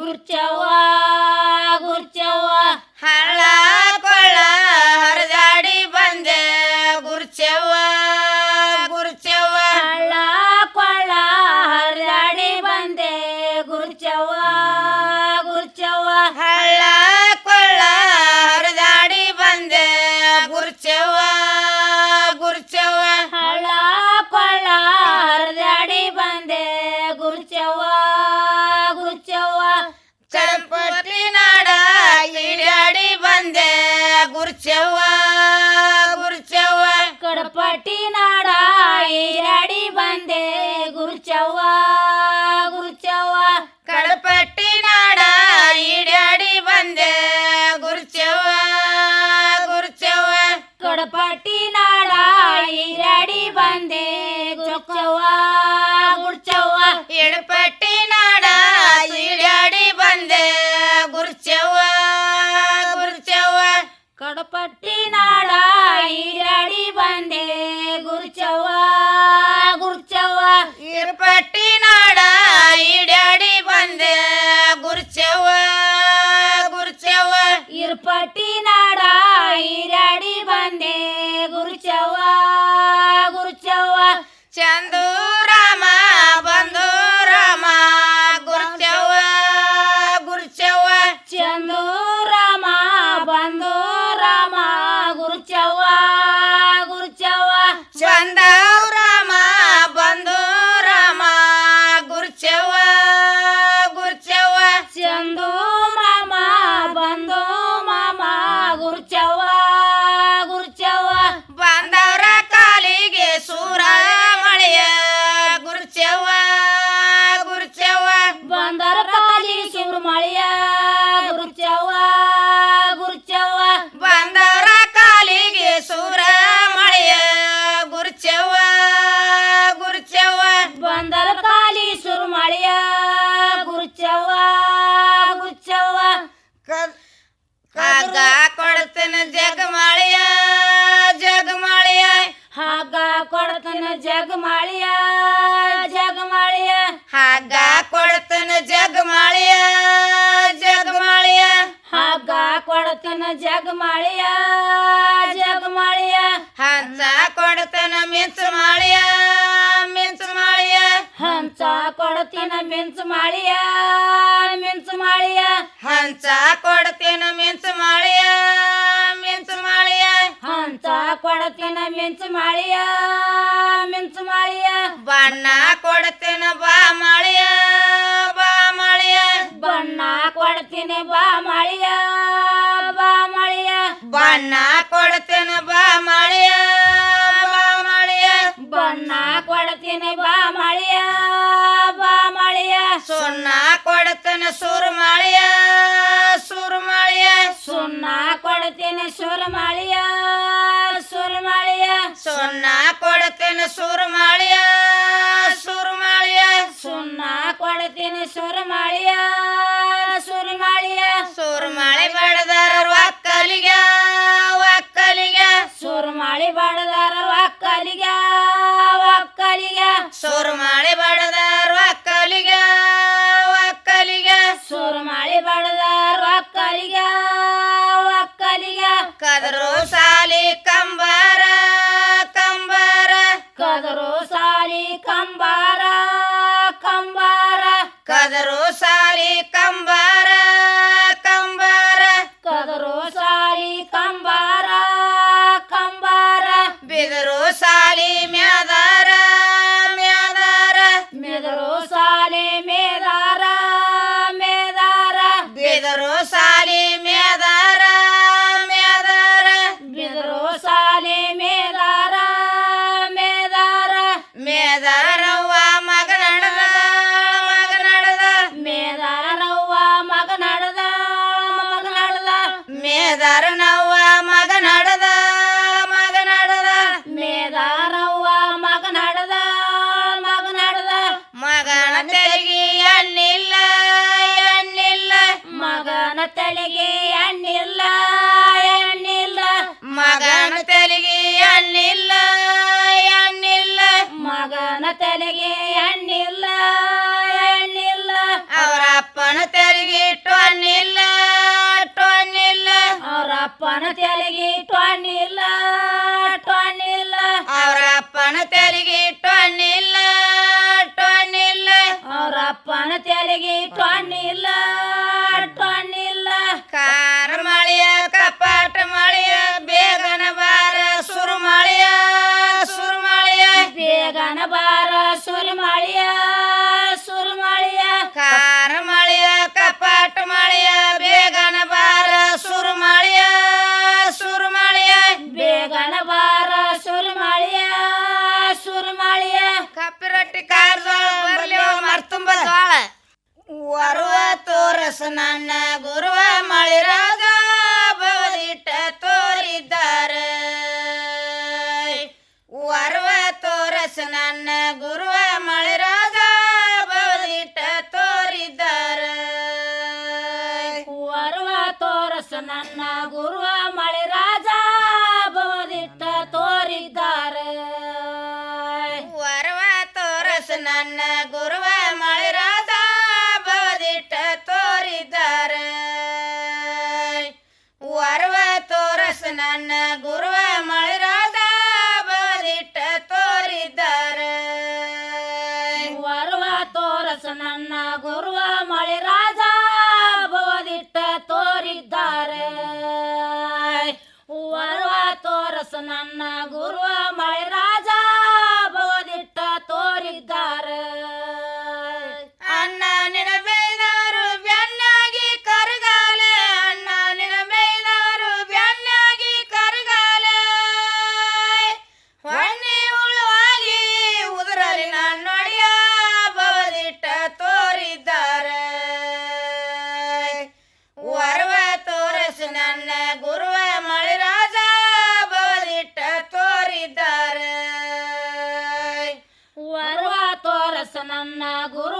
ಗುರ್ಚವ್ವ ಗುರ್ಚವ್ವ ಗುರ್ಚವ್ವ ಗುರ್ಚವ್ವ ಕಡಪಟ್ಟಿ ನಾಡ ಈಡಾಡಿ ಬಂದೆ ಗುರ್ಚವ್ವ ಗುರ್ಚವ್ವ ಕಡಪಟ್ಟಿ ನಾಡ ಈರಾಡಿ ಬಂದೆ ಗುರ್ಚವ್ವ ಗುರ್ಚವ್ವ ಎಡಪಟ್ಟಿ ನಾಡ ಈಡಾಡಿ ಬಂದೆ ಗುರ್ಚವ್ವ ಗುರ್ಚವ್ವ ಕಡಪಟ್ಟಿ ಇರ್ಪಟ್ಟಿ ನಾಡ ಈಡಾಡಿ ಬಂದೆ. ಗುರ್ಚವ್ವ ಗುರ್ಚವ್ವ. ಇರ್ಪಟ್ಟಿ ನಾಡ ಈರಾಡಿ ಬಂದೆ. ಗುರ್ಚವ್ವ ಗುರ್ಚವ್ವ. ಚಂದು ಹಾಗ ಕೊಡತನ ಜಗಮಾಳಿಯ ಜಗಮಾಳಿಯ ಹಗ್ಗ ಕೊಡ್ತೇನ ಜಗಮಾಳಿಯ ಜಗಮಾಳಿಯ ಹಾಗ ಕೊಡತನ ಜಗಮಾಳಿಯ ಜಗಮಾಳಿಯ ಹಂಸ ಕೊಡ್ತೇನ ಮಿಂಚು ಮಾಳಿಯ ಮಿಂಚು ಮಾಳಿಯ. ಹಂಸ ಕೊಡತಿನ ಮಿಂಚು ಮಾಳಿಯ ಮಿಂಚು ಮಾಳಿಯ. ಹಂಸ ಕೊಡ್ತೇನ ಮಿಂಚು ಮಾಳಿಯ ಮಾಳಿಯ ಕೊಡತಿನ ಮಿಂಚು ಮಾಳಿಯ ಮಿಂಚು ಮಾಳಿಯ. ಬಣ್ಣ ಕೊಡತೇನ ಬಾ ಮಾಳಿಯ ಬಾ ಮಾಳಿಯ. ಬಣ್ಣ ಕೊಡತೇನ ಬಾ ಮಾಳಿಯ ಬಾ ಮಾಳಿಯ. ಬಣ್ಣ ಕೊಡತೇನ ಬಾ ಮಾಳಿಯ ಬಾ ಮಾಳಿಯ. ಬಣ್ಣ ಕೊಡತೇನ ಬಾ ಮಾಳಿಯ ಬಾ ಮಾಳಿಯ. ಸುಣ್ಣ ಕೊಡತೇನ ಸುರು ಮಾಳಿಯ ಸುರು ಮಾಳಿಯ ಸುಣ್ಣ ಕೊಡ್ತೀನಿ ಸುರ ಮಾಳಿಯ ಸುರ ಮಾಳಿಯ ಸುಣ್ಣ ಕೊಡ್ತೇನ ಸುರು ಒಕ್ಕಲಿಗ ಒಕ್ಕಲಿಗ ಕದರು ಸಾಲಿ ಕಂಬಾರ ಕಂಬಾರ. ಕದರು ಸಾಲಿ ಕಂಬಾರ ಕಂಬಾರ. ಕದರು ಸಾಲಿ ಕಂಬಾರ ಕಂಬಾರ. ಕದರು ಸಾಲಿ ಕಂಬಾರ ಕಂಬಾರ. ಬಿದರು ತಲೆಗೆ ಅಣ್ಣಿಲ್ಲ ಅಣ್ಣಿಲ್ಲ ಮಗನ ತಲೆಗೆ ಅಣ್ಣಿಲ್ಲ ಅಣ್ಣಿಲ್ಲ ಮಗನ ತಲೆಗೆ ಅಣ್ಣಿಲ್ಲ ಅಣ್ಣಿಲ್ಲ ಅವರ ಅಪ್ಪನ ತಲೆಗೆ ಇಟ್ಟು ಅನ್ನಿಲ್ಲ ಅವರ ಅಪ್ಪನ ತಲೆಗೆ ಇಟ್ಟು ಸುರಮಾಳಿಯ ಸುರಮಾಳಿಯ. ಕಾರ ಮಳಿಯ ಕಪಾಟ ಮಳಿಯ ಬೇಗನ ಬಾರ ಸುರಮಾಳಿಯ ಸುರಮಾಳಿಯ. ಬೇಗನ ಬಾರ ಸುರಮಾಳಿಯ ಸುರಮಾಳಿಯ. ಕಪ್ಪಿರೊಟ್ಟಿ ಕಾರ್ದೋಳ ಬರಲಿ ಮರ್ತುಂಬ ಜೋಳ ವರುವ ತೋರಸ ನನ್ನ ಗುರುವ ಮಳಿರಾಗ. ನನ್ನ ಗುರುವ ಮಳೆರಾದ ಬದಿಟ್ಟ ತೋರಿದ್ದಾರ. ವರ್ವ ತೋರಸ ನನ್ನ ಗುರುವ ಮಳೆರಾದ ತೋರಿ ತೋರಿದ್ದಾರ. ವರ್ವ ತೋರಸ ನನ್ನ ಗುರು ನನ್ನ ಗುರು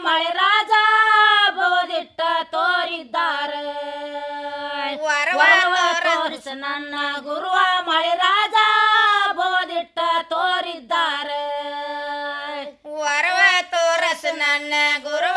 ಮಳೆ ರಾಜ ಬೋದಿಟ್ಟ ತೋರಿದ್ದಾರೆ ವರವ ನನ್ನ ಗುರುವ ಮಳೆ ರಾಜ ಬೋದಿಟ್ಟ ತೋರಿದ್ದಾರೆ ವರವ ತೋರಸು ನನ್ನ ಗುರು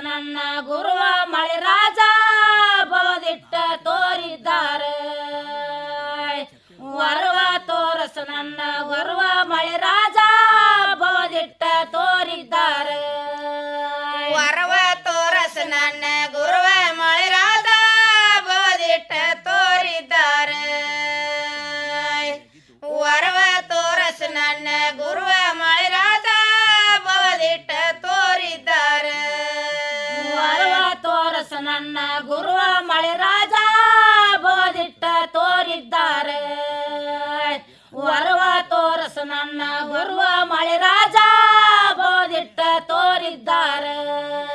ನನ್ನ ಗುರುವ ಮಳೆರಾಜ dar